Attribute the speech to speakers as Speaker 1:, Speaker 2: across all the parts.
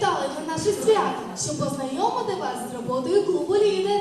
Speaker 1: завітали на наше свято, щоб познайомити вас з роботою клубу лідер.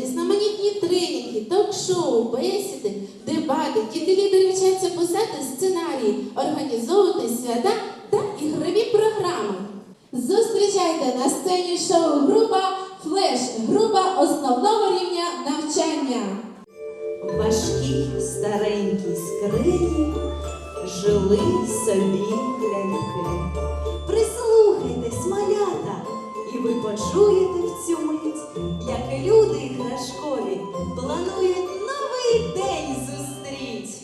Speaker 1: Різноманітні тренінги, ток-шоу, бесіди, дебати. Діти лідери вчаться писати сценарії, організовувати свята та ігрові програми. Зустрічайте на сцені шоу група Флеш, група основного рівня навчання.
Speaker 2: В важкій старенькій скрині жили собі ляльки. Прислухайтесь, малята, і ви почуєте в мить, як люди іграшкові планують новий день зустріть.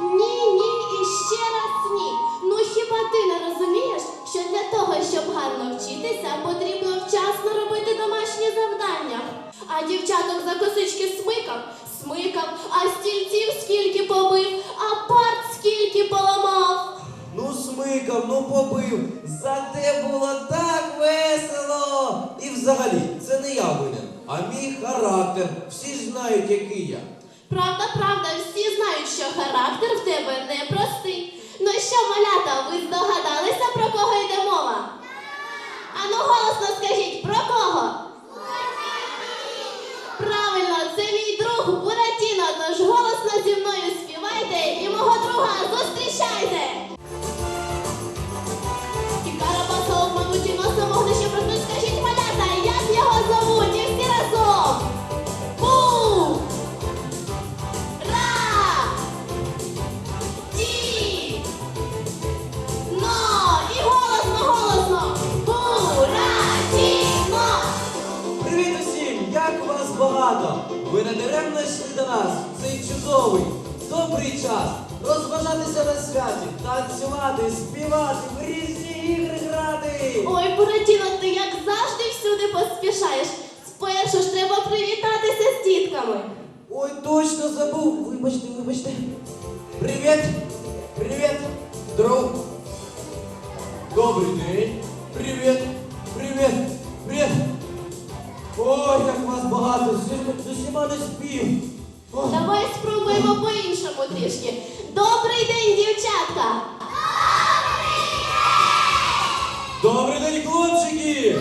Speaker 3: Ні, ні і ще раз ні. Ну хіба ти не розумієш, що для того, щоб гарно вчитися, потрібно вчасно робити домашні завдання. А дівчаток за косички смикав, смикав, а стільців скільки побив, а парт скільки поламав.
Speaker 4: Смикав, ну побив. Зате було так весело. І взагалі, це не я винен, а мій характер. Всі ж знають, який я.
Speaker 3: Правда, правда, всі знають, що характер в тебе непростий. Ну що, малята, ви здогадалися, про кого йде мова? Ану голосно скажіть, про кого? Правильно, це мій друг Буратіно, тож голосно зі мною співайте і мого друга зустрічайте.
Speaker 4: Розважатися на святі, танцювати, співати, в різні ігри грати.
Speaker 3: Ой, Буратіно, ти як завжди всюди поспішаєш. Спершу ж треба привітатися з дітками.
Speaker 4: Ой, точно забув. Вибачте, вибачте. Привіт! Привіт! Друг! Добрий день! Привіт! Привіт! Привіт! Ой, як вас багато! З усіма- не спів!
Speaker 3: Давай спробуємо по-іншому трішки. Добрий день, дівчатка!
Speaker 4: Добрий день, хлопчики!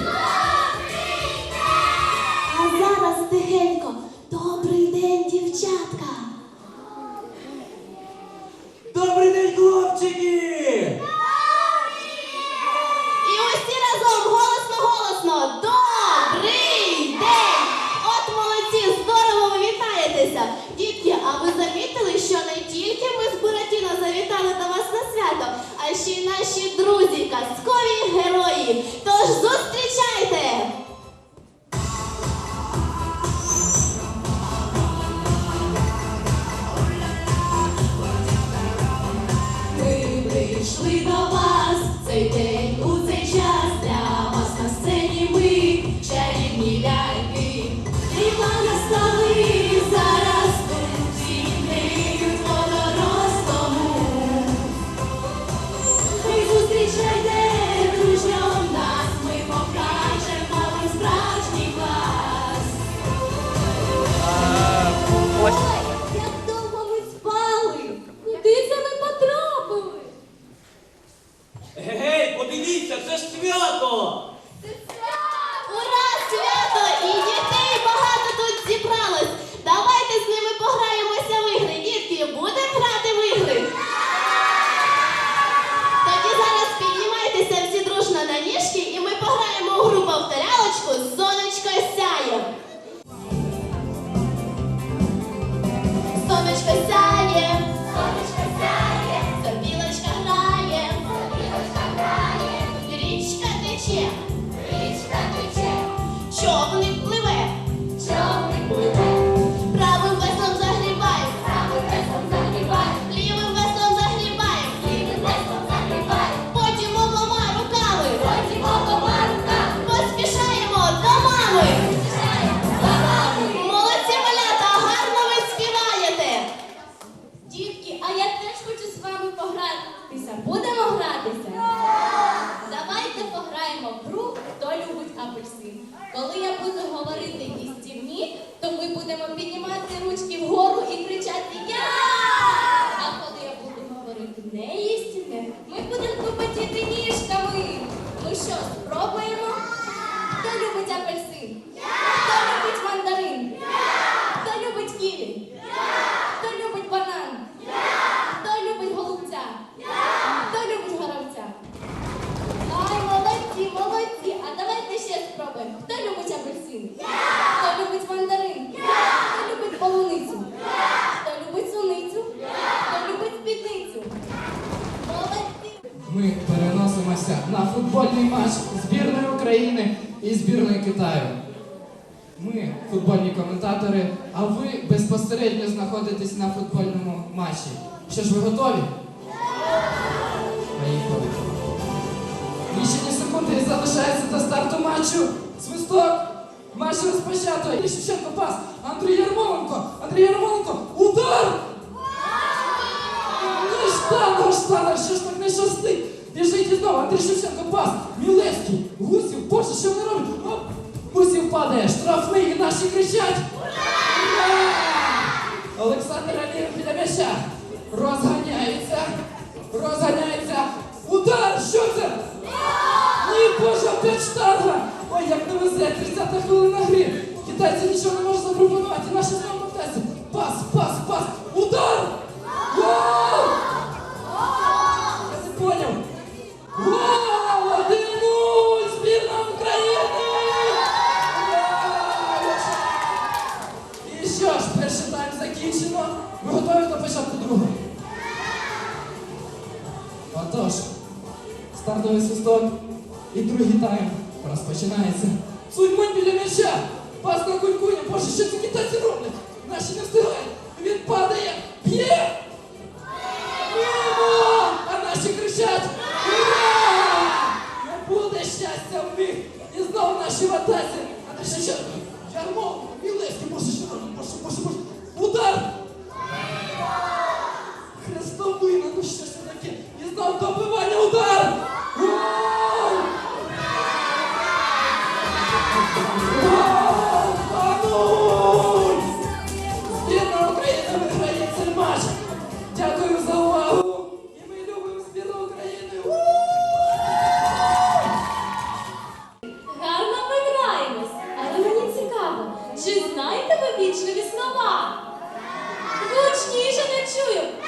Speaker 3: На
Speaker 5: футбольний матч збірної України і збірної Китаю. Ми футбольні коментатори, а ви безпосередньо знаходитесь на футбольному матчі. Що ж, ви готові? Поїхали. Лічені секунди залишається до старту матчу. Свисток. Матч розпочато. Андрій Шевченко пас. Андрій Ярмоленко. Андрій Ярмоленко. Удар! Ну і штанга, штанга, що ж так не щастить? Біжить знову, Андрій Шевченко, пас, Мілевський, Гусів, Боже, що вони роблять? Оп! Гусів падає, штрафний, і наші кричать. Олександр Алієв біля м'яча. Розганяється, розганяється. Удар, що це? Ні, Боже, опять штанга! Ой, як не везе, 30 хвилина гри. Китайці нічого не можуть запропонувати, наші знову. Пас, пас, пас, не